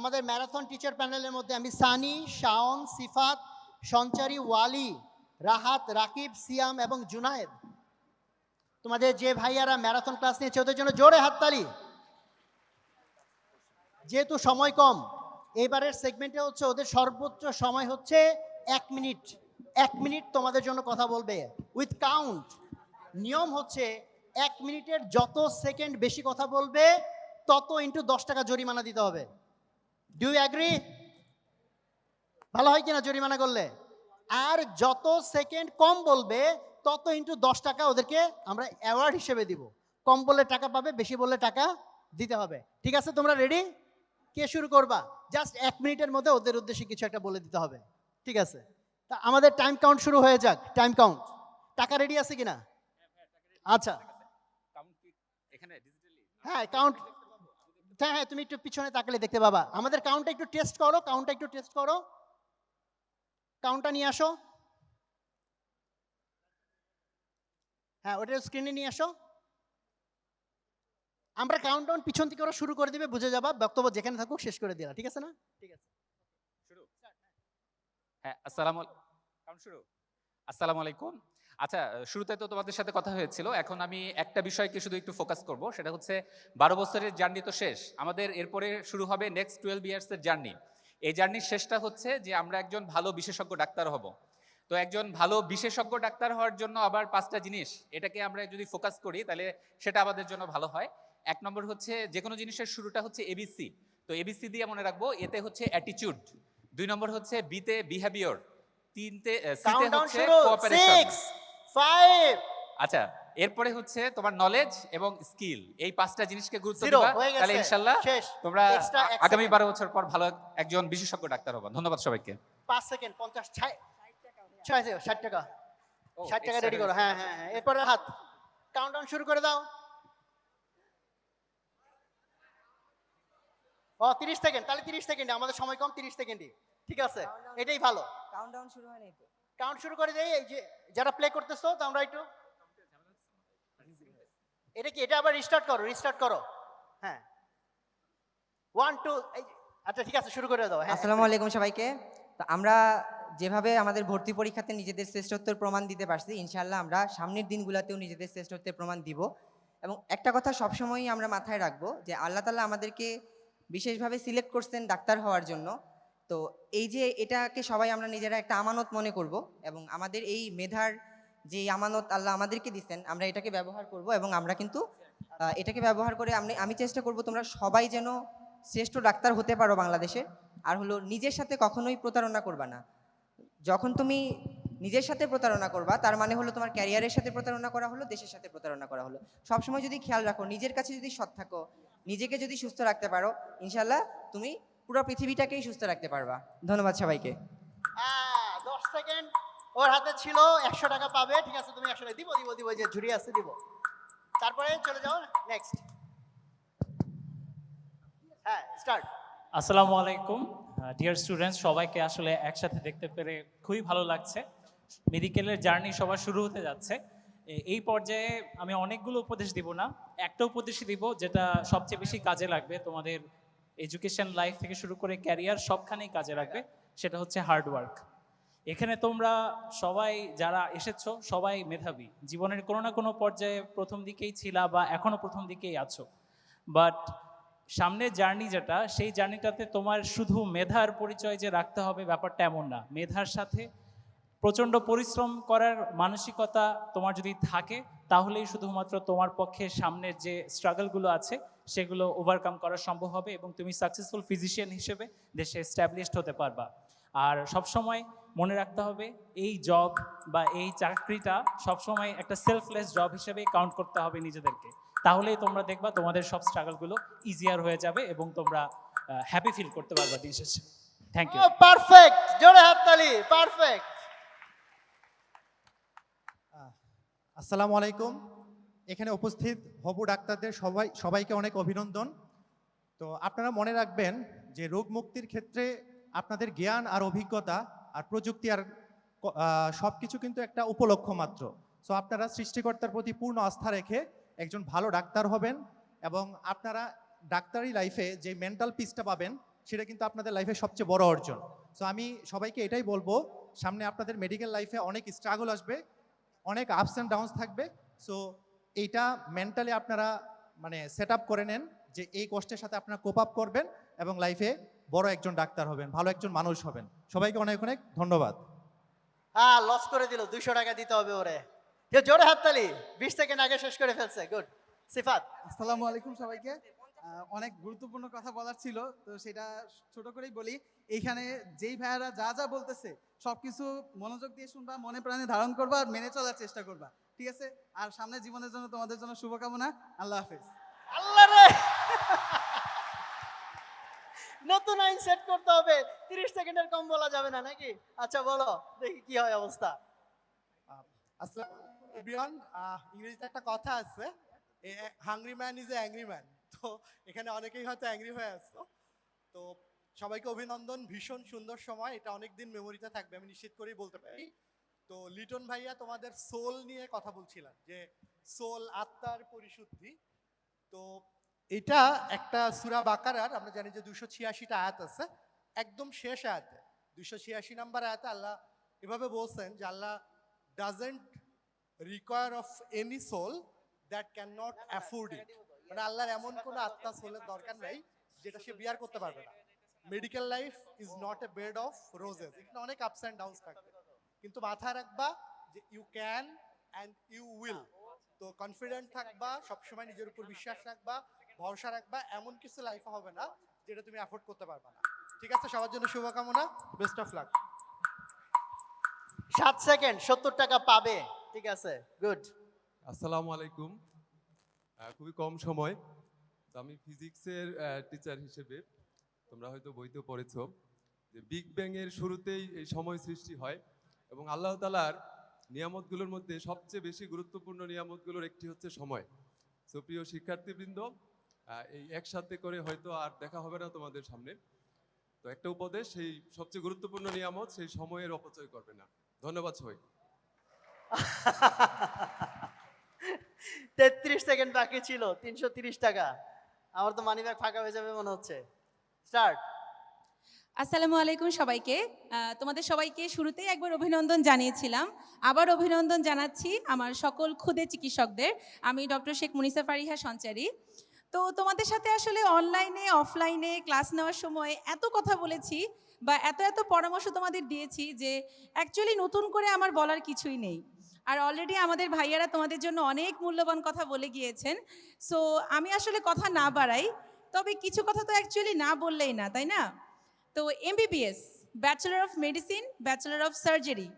আমাদের marathon teacher প্যানেলের মধ্যে আমি সানি, শাওন, সিফাত, সঞ্চারী, ওয়ালি, রাহাত, রাকিব, সিয়াম এবং জুনায়েদ। তোমাদের যে ভাইয়ারা ম্যারাথন ক্লাস নিয়েছে, ওদের জন্য জোরে হাততালি। যেহেতু সময় কম, এবারের সেগমেন্টে হচ্ছে ওদের সর্বোচ্চ সময় হচ্ছে এক মিনিট। এক মিনিট তোমাদের জন্য কথা বলবে। উইথ কাউন্ট নিয়ম হচ্ছে এক মিনিটের যত সেকেন্ড বেশি কথা বলবে, তত ইন্টু দশ টাকা জরিমানা দিতে হবে। ডু ইউ অ্যাগ্রি ভালো হয় কিনা জরিমানা করলে? আর যত সেকেন্ড কম বলবে তত ইন্টু দশ টাকা ওদেরকে আমরা অ্যাওয়ার্ড হিসেবে দিব। কম বললে টাকা পাবে বেশি বললে টাকা দিতে হবে। ঠিক আছে তোমরা রেডি কে শুরু করবা? জাস্ট এক মিনিটের মধ্যে ওদের উদ্দেশ্যে কিছু একটা বলে দিতে হবে। ঠিক আছে? তা আমাদের টাইম কাউন্ট শুরু হয়ে যাক। টাইম কাউন্ট টাকা রেডি আছে কিনা? আচ্ছা। হ্যাঁ কাউন্ট হ্যাঁ হ্যাঁ তুমি একটু পিছনে তাকালে দেখতে পাবা। আমাদের কাউন্টটা একটু টেস্ট করো কাউন্টটা একটু টেস্ট করো। কাউন্টটা নিয়ে আসো। হ্যাঁ ওটা স্ক্রিনে নিয়ে আসো। আমরা কাউন্টডাউন পিছন থেকে ওরা শুরু করে দিবে বুঝে যাবা। বক্তব্য যেখানে থাকুক শেষ করে দিলা ঠিক আছে না? ঠিক আছে। শুরু। হ্যাঁ আসসালামু কাউন্ট শুরু। আসসালামু আলাইকুম। আচ্ছা শুরুতে তো তোমাদের সাথে কথা হয়েছিল। এখন আমি একটা বিষয়কে শুধু একটু ফোকাস করব সেটা হচ্ছে বারো বছরের জার্নি তো শেষ। আমাদের এরপরে শুরু হবে নেক্সট টুয়েলভ ইয়ার্সের জার্নি এই জার্নির শেষটা হচ্ছে যে আমরা একজন ভালো বিশেষজ্ঞ ডাক্তার হব। তো একজন ভালো বিশেষজ্ঞ ডাক্তার হওয়ার জন্য আবার পাঁচটা জিনিস এটাকে আমরা যদি ফোকাস করি তাহলে সেটা আমাদের জন্য ভালো হয়। এক নম্বর হচ্ছে যে কোনো জিনিসের শুরুটা হচ্ছে এবিসি তো এবিসি দিয়ে মনে রাখব এতে হচ্ছে অ্যাটিটিউড দুই নম্বর হচ্ছে বিতে বিহেভিয়র তিনতে সিতে হচ্ছে কোঅপারেশন 6 5 আচ্ছা এরপরে হচ্ছে তোমার নলেজ এবং স্কিল এই পাঁচটা জিনিসকে গুরুত্ব দিবা। তাহলে ইনশাআল্লাহ তোমরা আগামী second। বারো বছর পর ভালো একজন বিশেষজ্ঞ ডাক্তার হবা। ধন্যবাদ সবাইকে। 5 সেকেন্ড 50 ছয় ছয় থেকে 60 টাকা। 60 টাকা রেডি করো। হ্যাঁ হ্যাঁ হ্যাঁ এরপরে হাত। কাউন্টডাউন শুরু করে দাও। ও 30 সেকেন্ড তাহলে 30 সেকেন্ড আমাদের সময় কম 30 সেকেন্ডই ঠিক আছে? এটাই ভালো। কাউন্টডাউন শুরু হয়নি তো? কাউন্ট শুরু করে দেই, এই যে যারা প্লে করতেছো, তো আমরা একটু এটা কি, এটা আবার রিস্টার্ট করো রিস্টার্ট করো। হ্যাঁ। ওয়ান টু আচ্ছা ঠিক আছে, শুরু করে দাও। হ্যাঁ আসসালামু আলাইকুম সবাইকে। তো আমরা যেভাবে আমাদের ভর্তি পরীক্ষাতে নিজেদের শ্রেষ্ঠত্বের প্রমাণ দিতে পারছি, ইনশাআল্লাহ আমরা সামনের দিনগুলোতেও নিজেদের শ্রেষ্ঠত্বের প্রমাণ দিব। এবং একটা কথা সবসময়ই আমরা মাথায় রাখব যে আল্লাহ তালা আমাদেরকে বিশেষভাবে সিলেক্ট করছেন ডাক্তার হওয়ার জন্য। তো এই যে এটাকে সবাই আমরা নিজেরা একটা আমানত মনে করব এবং আমাদের এই মেধার যে আমানত আল্লাহ আমাদেরকে দিচ্ছেন, আমরা এটাকে ব্যবহার করব এবং আমরা কিন্তু এটাকে ব্যবহার করে আমি আমি চেষ্টা করব তোমরা সবাই যেন শ্রেষ্ঠ ডাক্তার হতে পারো বাংলাদেশের। আর হলো নিজের সাথে কখনোই প্রতারণা করবা না। যখন তুমি নিজের সাথে প্রতারণা করবা, তার মানে হলো তোমার ক্যারিয়ারের সাথে প্রতারণা করা হলো, দেশের সাথে প্রতারণা করা হলো। সবসময় যদি খেয়াল রাখো, নিজের কাছে যদি সৎ থাকো, নিজেকে যদি সুস্থ রাখতে পারো ইনশাল্লাহ তুমি পুরো পৃথিবীটাকেই সুস্থ রাখতে পারবা। ধন্যবাদ সবাইকে। হ্যাঁ দশ সেকেন্ড। ওর হাতে ছিল একশো টাকা পাবে ঠিক আছে তুমি একশো টাকা দিব দিব দিব যে ঝুড়ি আছে দিব। তারপরে চলে যাও নেক্সট হ্যাঁ স্টার্ট আসসালামু আলাইকুম। ডিয়ার স্টুডেন্টস সবাইকে আসলে একসাথে দেখতে পেরে খুবই ভালো লাগছে। মেডিকেলের জার্নি সবার শুরু হতে যাচ্ছে। এই পর্যায়ে আমি অনেকগুলো উপদেশ দিব না। একটা উপদেশই দিব যেটা সবচেয়ে বেশি কাজে লাগবে তোমাদের এডুকেশন লাইফ থেকে শুরু করে ক্যারিয়ার সবখানেই কাজে লাগবে, সেটা হচ্ছে হার্ড ওয়ার্ক এখানে তোমরা সবাই যারা এসেছ, সবাই মেধাবী। জীবনের কোনো না কোনো পর্যায়ে প্রথম দিকেই ছিলা বা এখনও প্রথম দিকেই আছো। বাট সামনের জার্নি যেটা, সেই জার্নিটাতে তোমার শুধু মেধার পরিচয় যে রাখতে হবে ব্যাপারটা এমন না। মেধার সাথে প্রচণ্ড পরিশ্রম করার মানসিকতা তোমার যদি থাকে তাহলেই শুধুমাত্র তোমার পক্ষে সামনের যে স্ট্রাগলগুলো আছে, সেগুলো ওভারকাম করা সম্ভব হবে এবং তুমি সাকসেসফুল ফিজিশিয়ান হিসেবে দেশে এস্টাবলিশড হতে পারবা। আর সবসময় মনে রাখতে হবে, এই জব বা এই চাকরিটা সবসময় একটা সেলফলেস জব হিসেবে কাউন্ট করতে হবে নিজেদেরকে। তাহলেই তোমরা দেখবা তোমাদের সব স্ট্রাগলগুলো ইজিয়ার হয়ে যাবে এবং তোমরা হ্যাপি ফিল করতে পারবা দিন শেষে। থ্যাংক ইউ পারফেক্ট জোরে হাততালি পারফেক্ট আসসালামু আলাইকুম। এখানে উপস্থিত হবু ডাক্তারদের সবাই, সবাইকে অনেক অভিনন্দন। তো আপনারা মনে রাখবেন যে রোগ মুক্তির ক্ষেত্রে আপনাদের জ্ঞান আর অভিজ্ঞতা আর প্রযুক্তি আর সব কিছু কিন্তু একটা উপলক্ষ মাত্র। সো আপনারা সৃষ্টিকর্তার প্রতি পূর্ণ আস্থা রেখে একজন ভালো ডাক্তার হবেন এবং আপনারা ডাক্তারি লাইফে যে মেন্টাল পিসটা পাবেন, সেটা কিন্তু আপনাদের লাইফে সবচেয়ে বড় অর্জন। সো আমি সবাইকে এটাই বলব, সামনে আপনাদের মেডিকেল লাইফে অনেক স্ট্রাগল আসবে। অনেক আপস অ্যান্ড ডাউনস থাকবে। সো এইটা মেন্টালি আপনারা মানে সেট আপ করে নেন যে এই কষ্টের সাথে আপনারা কোপ আপ করবেন এবং লাইফে বড় একজন ডাক্তার হবেন ভালো একজন মানুষ হবেন। সবাইকে অনেক অনেক ধন্যবাদ। হ্যাঁ লস করে দিল দুইশো টাকা দিতে হবে ওরে। জোরে হাততালি বিশ সেকেন্ড আগে শেষ করে ফেলছে গুড সিফাত। আসসালামু আলাইকুম সবাইকে। অনেক গুরুত্বপূর্ণ কথা বলার ছিল তো সেটা ছোট করেই বলি। এইখানে যেই ভাইয়ারা যা যা বলতেছে সবকিছু মনোযোগ দিয়ে শুনবা মনে প্রাণে ধারণ করবা আর মেনে চলার চেষ্টা করবা ঠিক আছে? আর সামনে জীবনের জন্য তোমাদের জন্য শুভকামনা আল্লাহ হাফেজ। আল্লাহ রে! নতুন আইন সেট করতে হবে তিরিশ সেকেন্ডের কম বলা যাবে না নাকি? আচ্ছা বলো দেখি কি হয় অবস্থা। আসসালাম ইংরেজিতে একটা কথা আছে hungry man is a angry man তো এখানে অনেকেই হয়তো অ্যাংরি হয়ে আসতো তো সবাইকে অভিনন্দন, ভীষণ সুন্দর সময়। এটা অনেক দিন মেমোরিতে থাকবে, আমি নিশ্চিত করেই বলতে পারি। তো লিটন ভাইয়া, তোমাদের সোল নিয়ে কথা বলছিলাম, যে সোল আত্মার পরিশুদ্ধি। তো এটা একটা সুরা বাকারার, আমরা জানি যে দুশো ছিয়াশিটা আয়াত আছে, একদম শেষ আয়াতে। দুশো ছিয়াশি নাম্বার আয়াতে আল্লাহ এভাবে বলছেন যে Allah doesn't require of any soul that can not afford it মানে আল্লাহর এমন কোনো আত্মা সোলের দরকার নেই যেটা সে বিয়ার করতে পারবে না। Medical life is not a bed of roses এখানে অনেক আপস অ্যান্ড ডাউনস থাকবে। কিন্তু মাথায় রাখবা যে you can and you will তো কনফিডেন্ট থাকবা সবসময় নিজের উপর বিশ্বাস রাখবা ভরসা রাখবা এমন কিছু লাইফে হবে না যেটা তুমি অ্যাফোর্ড করতে পারবে না। ঠিক আছে? সবার জন্য শুভকামনা। বেস্ট অফ লাক সাত সেকেন্ড সত্তর টাকা পাবে। ঠিক আছে? গুড আসসালামু আলাইকুম। খুবই কম সময়। তো আমি ফিজিক্সের টিচার হিসেবে তোমরা হয়তো বইতেও পড়েছ যে বিগ ব্যাং এর শুরুতেই এই সময় সৃষ্টি হয় এবং আল্লাহ তালার নিয়ামতগুলোর মধ্যে সবচেয়ে বেশি গুরুত্বপূর্ণ নিয়ামতগুলোর একটি হচ্ছে সময়। তো প্রিয় শিক্ষার্থীবৃন্দ এই একসাথে করে হয়তো আর দেখা হবে না তোমাদের সামনে। তো একটা উপদেশ, সেই সবচেয়ে গুরুত্বপূর্ণ নিয়ামত, সেই সময়ের অপচয় করবে না। ধন্যবাদ সবাই তেত্রিশ সেকেন্ড বাকি ছিল, তিনশো টাকা। আমার তো মানি ব্যাগ ফাঁকা হয়ে যাবে মনে হচ্ছে। স্টার্ট। আসসালামু আলাইকুম সবাইকে। তোমাদের সবাইকে শুরুতেই একবার অভিনন্দন জানিয়েছিলাম। আবার অভিনন্দন জানাচ্ছি আমার সকল ক্ষুদে চিকিৎসকদের। আমি ডক্টর শেখ মুনিসা ফারিহা সঞ্চারী। তো তোমাদের সাথে আসলে অনলাইনে অফলাইনে ক্লাস নেওয়ার সময় এত কথা বলেছি বা এত এত পরামর্শ তোমাদের দিয়েছি যে অ্যাকচুয়ালি নতুন করে আমার বলার কিছুই নেই। আর অলরেডি আমাদের ভাইয়ারা তোমাদের জন্য অনেক মূল্যবান কথা বলে গিয়েছেন। সো আমি আসলে কথা না বাড়াই, তবে কিছু কথা তো অ্যাকচুয়ালি না বললেই না, তাই না? তো MBBS bachelor of medicine bachelor of surgery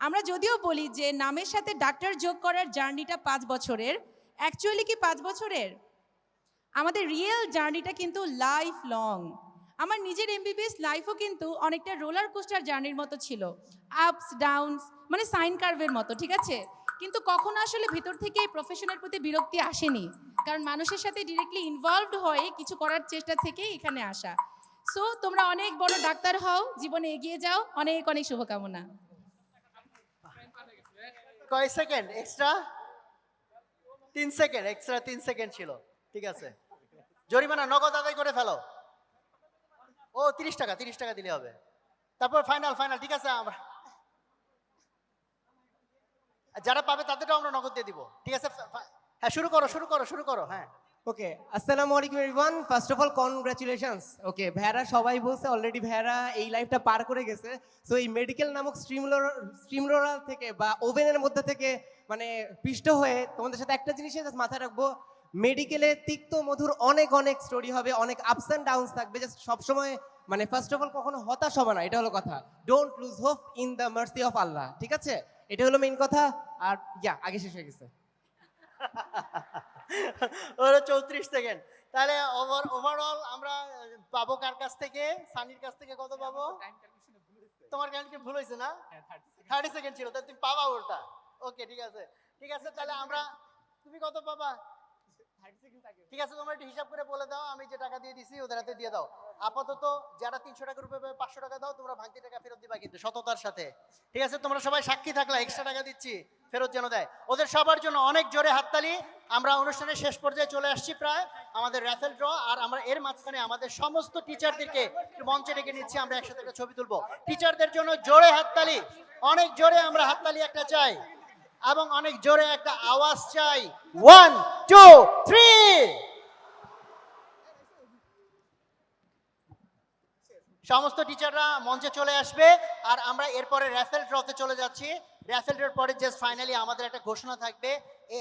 আমরা যদিও বলি যে নামের সাথে ডাক্তার যোগ করার জার্নিটা পাঁচ বছরের অ্যাকচুয়ালি কি পাঁচ বছরের? আমাদের রিয়েল জার্নিটা কিন্তু লাইফ লং আমার নিজের এমবিবিএস লাইফও কিন্তু অনেকটা রোলার কোস্টার জার্নির মতো ছিল। আপস ডাউনস মানে সাইন কার্ভের মতো, ঠিক আছে? কিন্তু কখনো আসলে ভেতর থেকে এই প্রফেশনের প্রতি বিরক্তি আসেনি। কারণ মানুষের সাথে ডিরেক্টলি ইনভলভড হয়ে কিছু করার চেষ্টা থেকেই এখানে আসা। সো তোমরা অনেক বড় ডাক্তার হও, জীবনে এগিয়ে যাও, অনেক অনেক শুভকামনা। কয় সেকেন্ড? এক্সট্রা তিন সেকেন্ড এক্সট্রা তিন সেকেন্ড ছিল, ঠিক আছে? জরিমানা নগদ আদায় করে ফেলো। ও, তিরিশ টাকা তিরিশ টাকা দিলে হবে। তারপর ফাইনাল ফাইনাল ঠিক আছে, আমরা যারা পাবে তাদেরটাও আমরা নগদ দিয়ে দিব। ঠিক আছে হ্যাঁ শুরু করো শুরু করো শুরু করো হ্যাঁ। ওকে আসসালামু আলাইকুম everyone first of all congratulations okay ভেড়া সবাই বলছে অলরেডি ভেড়া এই লাইফটা পার করে গেছে। সো এই মেডিকেল নামক স্ট্রিমলোর স্ট্রিমলোরাল থেকে বা ওভেনের মধ্যে থেকে মানে পিষ্ট হয়ে তোমাদের সাথে একটা জিনিসই মাথায় রাখব মেডিকেলে তিক্ত মধুর অনেক অনেক স্টোরি হবে অনেক আপস অ্যান্ড ডাউনস থাকবে। জাস্ট সবসময় মানে ফার্স্ট অফ অল কখনো হতাশ হবে না এটা হলো কথা। Don't lose hope in the mercy of Allah ঠিক আছে? এটা হলো মেইন কথা। আর ইয়া আগে শেষ হয়ে গেছে। ওরা চৌত্রিশ সেকেন্ড তাহলে ওভার ওভারঅল আমরা পাবো কার কাছ থেকে? সানির কাছ থেকে কত পাবো? তোমার ক্যালকুলেট ভুল হয়েছে না? থার্টি সেকেন্ড ছিল তাহলে তুমি পাবা ওটা ওকে ঠিক আছে। ঠিক আছে তাহলে আমরা তুমি কত পাবা? ঠিক আছে, তোমরা একটু হিসাব করে বলে দাও, আমি যে টাকা দিয়ে দিছি ওদের হাতে দিয়ে দাও। আপাতত যারা তিনশো টাকার উপরে পাবে, পাঁচশো টাকা দাও, তোমরা ভাঙতি টাকা ফেরত দিবা কিন্তু সততার সাথে। ঠিক আছে, তোমরা সবাই সাক্ষী থাকলে এক্সট্রা টাকা দিচ্ছি, ফেরত যেন দেয়। ওদের সবার জন্য অনেক জোরে হাততালি। আমরা অনুষ্ঠানের শেষ পর্যায়ে চলে আসছি প্রায়। আমাদের র্যাফেল ড্র আর আমরা এর মাঝখানে আমাদের সমস্ত টিচারদেরকে মঞ্চে ডেকে নিচ্ছি, আমরা একসাথে একটা ছবি তুলবো। টিচারদের জন্য জোরে হাততালি, অনেক জোরে আমরা হাততালি একটা চাই। এবং অনেক জোরে একটা আওয়াজ চাই। ওয়ান টু থ্রি সমস্ত টিচাররা মঞ্চে চলে আসবে আর আমরা এরপরে র্যাফেল ড্রতে চলে যাচ্ছি। র্যাফেল ড্রর পরে জাস্ট ফাইনালি আমাদের একটা ঘোষণা থাকবে।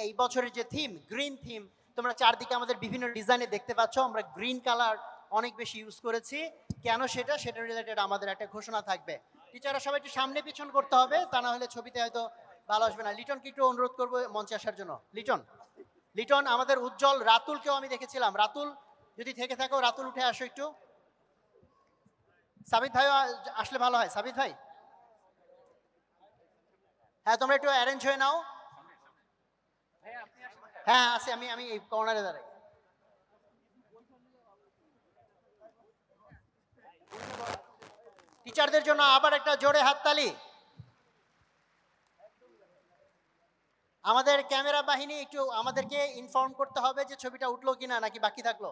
এই বছরের যে থিম গ্রিন থিম তোমরা চারদিকে আমাদের বিভিন্ন ডিজাইনে দেখতে পাচ্ছ। আমরা গ্রিন কালার অনেক বেশি ইউজ করেছি। কেন সেটা? সেটা রিলেটেড আমাদের একটা ঘোষণা থাকবে। টিচাররা সবাই একটু সামনে পিছন করতে হবে। তা না হলে ছবিতে হয়তো ভালো আসবে না। লিটনকে একটু অনুরোধ করব মঞ্চে আসার জন্য। লিটন লিটন, আমাদের উজ্জ্বল রাতুলকেও আমি দেখেছিলাম। রাতুল, যদি থেকে থাকো, রাতুল উঠে আসো একটু। সাবিত ভাই আসলে ভালো হয়। সাবিত ভাই? হ্যাঁ তোমরা একটু অ্যারেঞ্জ হয়ে নাও। হ্যাঁ আছে আমি আমি এই কর্নারে দাঁড়াই। টিচারদের জন্য আবার একটা জোরে হাততালি। আমাদের ক্যামেরা বাহিনী একটু আমাদেরকে ইনফর্ম করতে হবে যে ছবিটা উঠল কিনা নাকি বাকি থাকল।